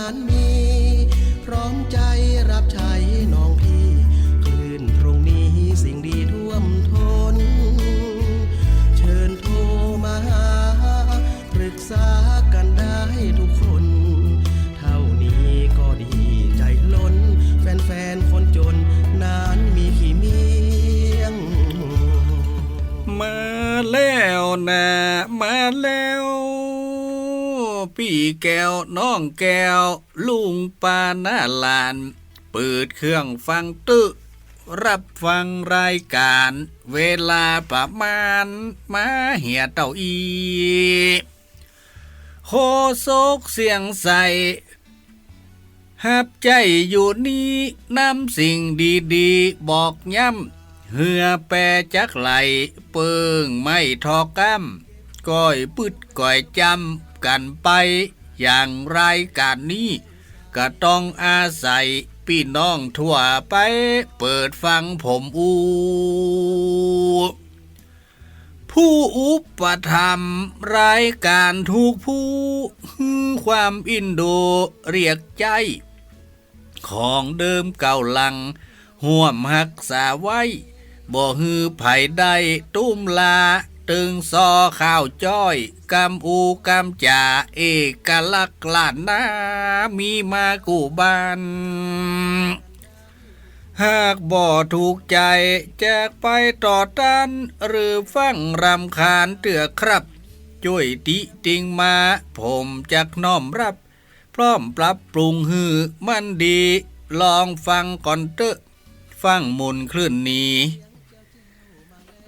านมี พร้อมใจรับใช้น้องพี่ คลื่นตรงนี้สิ่งดีท่วมทนเชิญโทรมาหาปรึกษากันได้ทุกคน เท่านี้ก็ดีใจล้น แฟนๆ คนจนนานมีขี้เมียง มาแล้วนะ มาแล้ว พี่แก้วน้องแก้ว ลุงปาหน้าลาน เปิดเครื่องฟังตึรับฟังรายการ เวลาประมาณ มาเหียเต้าอีโคโซกเสียงใสหับใจอยู่นี้นำสิ่งดีๆ บอกย้ำเหือแปรจักไหล เปิงไม่ทอกัมก้อยปึดก้อยจำ กันไป อย่างไรการนี้ ก็ต้องอาศัยพี่น้องทั่วไป เปิดฟังผมอูผู้อุปถัมรายการถูกผู้หึงความอินโดเรียกใจ ของเดิมเก่าลัง ห่วมหักษาไว้ บ่ฮือไผได้ตุ้มลา ตึงซอข้าวจ้อยกำอูกำจ่าเอกลักษณ์ลานนามีมากูบ้านหากบ่ถูกใจแจกไปต่อต้านหรือฟังรำคาญเตือครับช่วยติติงมา ผมจักน้อมรับ พร้อมปรับปรุงฮือมันดี ลองฟังก่อนเตอะฟังมุนคลื่นนี้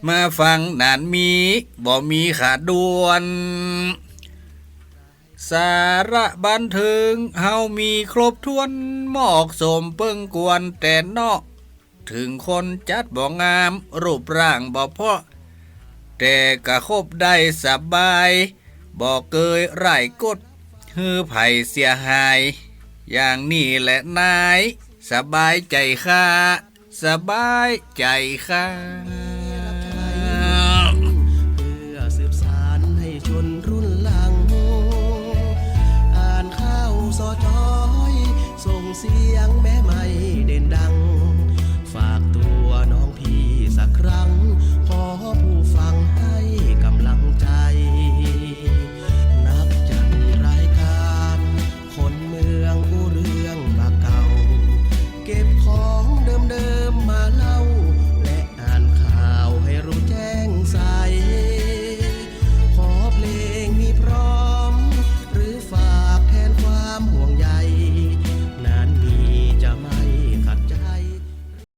มาฟังนานมีบ่มีขาดดวน สาระบันเทิงเฮามีครบถ้วนหมาะสมเปิงกวนแต่นอก ถึงคนจัดบ่งาม รูปร่างบ่เพาะ แต่ก็คบได้สบายบ่เกยไร่กดฮือไผ่เสียหาย อย่างนี้แหละนาย สบายใจค่ะ สบายใจค่ะ amor